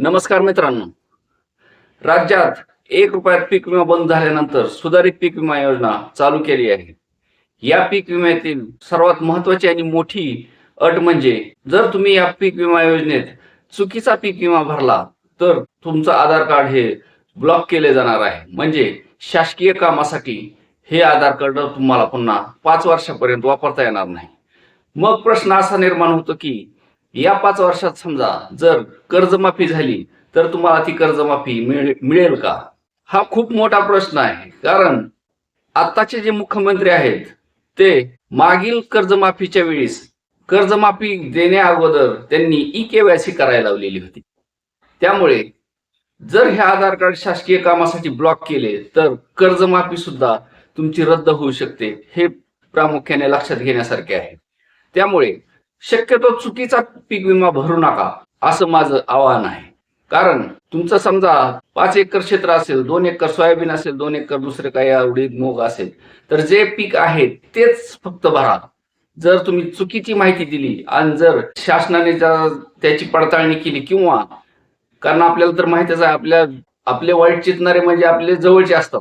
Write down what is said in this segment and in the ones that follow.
नमस्कार मित्रांनो. राज्यात एक रुपयात पीक विमा बंद झाल्यानंतर सुधारित पीक विमा योजना चालू केली आहे. या पीक विम्यातील सर्वात महत्वाची आणि मोठी अट म्हणजे जर तुम्ही या पीक विमा योजनेत चुकीचा पीक विमा भरला तर तुमचं आधार कार्ड हे ब्लॉक केले जाणार आहे. म्हणजे शासकीय कामासाठी हे आधार कार्ड तुम्हाला पुन्हा पाच वर्षापर्यंत वापरता येणार नाही. मग प्रश्न असा निर्माण होतो की या पाच वर्षात समजा जर कर्जमाफी झाली तर तुम्हाला ती कर्जमाफी मिळेल का? हा खूप मोठा प्रश्न आहे. कारण आत्ताचे जे मुख्यमंत्री आहेत ते मागील कर्जमाफीच्या वेळेस कर्जमाफी देण्या अगोदर त्यांनी ई केवायसी करायला लावलेली होती. त्यामुळे जर हे आधार कार्ड शासकीय कामासाठी ब्लॉक केले तर कर्जमाफी सुद्धा तुमची रद्द होऊ शकते हे प्रामुख्याने लक्षात घेण्यासारखे आहे. त्यामुळे शक्यतो चुकीचा पीक विमा भरू नका असं माझं आवाहन आहे. कारण तुमचं समजा पाच एकर क्षेत्र असेल दोन एकर सोयाबीन असेल दोन एकर दुसरे काही उडीद मूग असेल तर जे पीक आहे तेच फक्त भरा. जर तुम्ही चुकीची माहिती दिली आणि जर शासनाने जर त्याची पडताळणी केली किंवा कारण आपल्याला तर माहितीच आहे आपल्या आपले वाईट चितणारे म्हणजे आपले जवळचे असतात.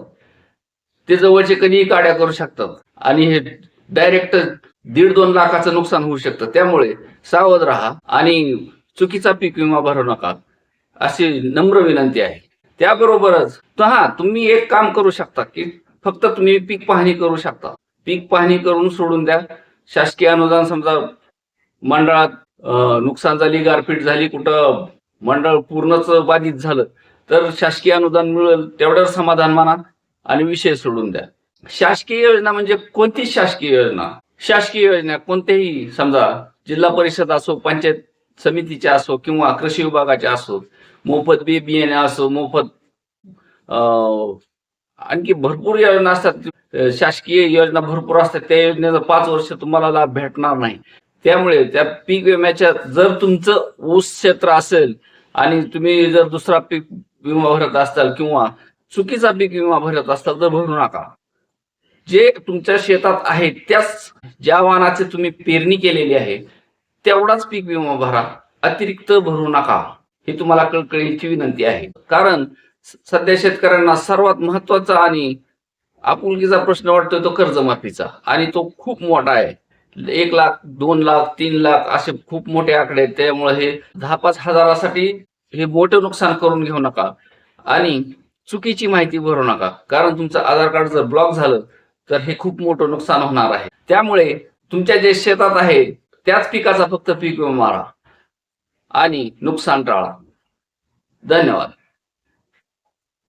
ते जवळचे कधीही काड्या करू शकतात. आणि हे डायरेक्ट दीड दोन लाखाचं नुकसान होऊ शकतं. त्यामुळे सावध राहा आणि चुकीचा पीक विमा भरू नका अशी नम्र विनंती आहे. त्याबरोबरच हा तुम्ही एक काम करू शकता की फक्त तुम्ही पीक पाहणी करू शकता. पीक पाहणी करून सोडून द्या. शासकीय अनुदान समजा मंडळात नुकसान झाली गारपीट झाली कुठं मंडळ पूर्णच बाधित झालं तर शासकीय अनुदान मिळेल तेवढं समाधान माना आणि विषय सोडून द्या. शासकीय योजना म्हणजे कोणतीच शासकीय योजना? शासकीय योजना कोणत्याही समजा जिल्हा परिषद असो पंचायत समितीच्या असो किंवा कृषी विभागाच्या असो मोफत बी बियाणे असो मोफत आणखी भरपूर योजना असतात. शासकीय योजना भरपूर असतात. त्या योजनेचा पाच वर्ष तुम्हाला लाभ भेटणार नाही. त्यामुळे त्या पीक विम्याच्या जर तुमचं ऊस क्षेत्र असेल आणि तुम्ही जर दुसरा पीक विमा भरत असाल किंवा चुकीचा पीक विमा भरत असाल तर भरू नका. जे तुमच्या शेतात आहे त्याच ज्या वाहनाचे तुम्ही पेरणी केलेली आहे तेवढाच पीक विमा भरा. अतिरिक्त भरू नका. ही तुम्हाला कळकळीची विनंती आहे. कारण सध्या शेतकऱ्यांना सर्वात महत्त्वाचा आणि आपुलकीचा प्रश्न वाटतोय तो कर्जमाफीचा. आणि तो खूप मोठा आहे. एक लाख दोन लाख तीन लाख असे खूप मोठे आकडे आहेत. त्यामुळे हे दहा पाच हजारासाठी हे मोठं नुकसान करून घेऊ नका. आणि चुकीची माहिती भरू नका. कारण तुमचं आधार कार्ड जर ब्लॉक झालं तर हे खूप मोठं नुकसान होणार आहे. त्यामुळे तुमच्या जे शेतात आहे त्याच पिकाचा फक्त पीक विमा मारा आणि नुकसान टाळा. धन्यवाद.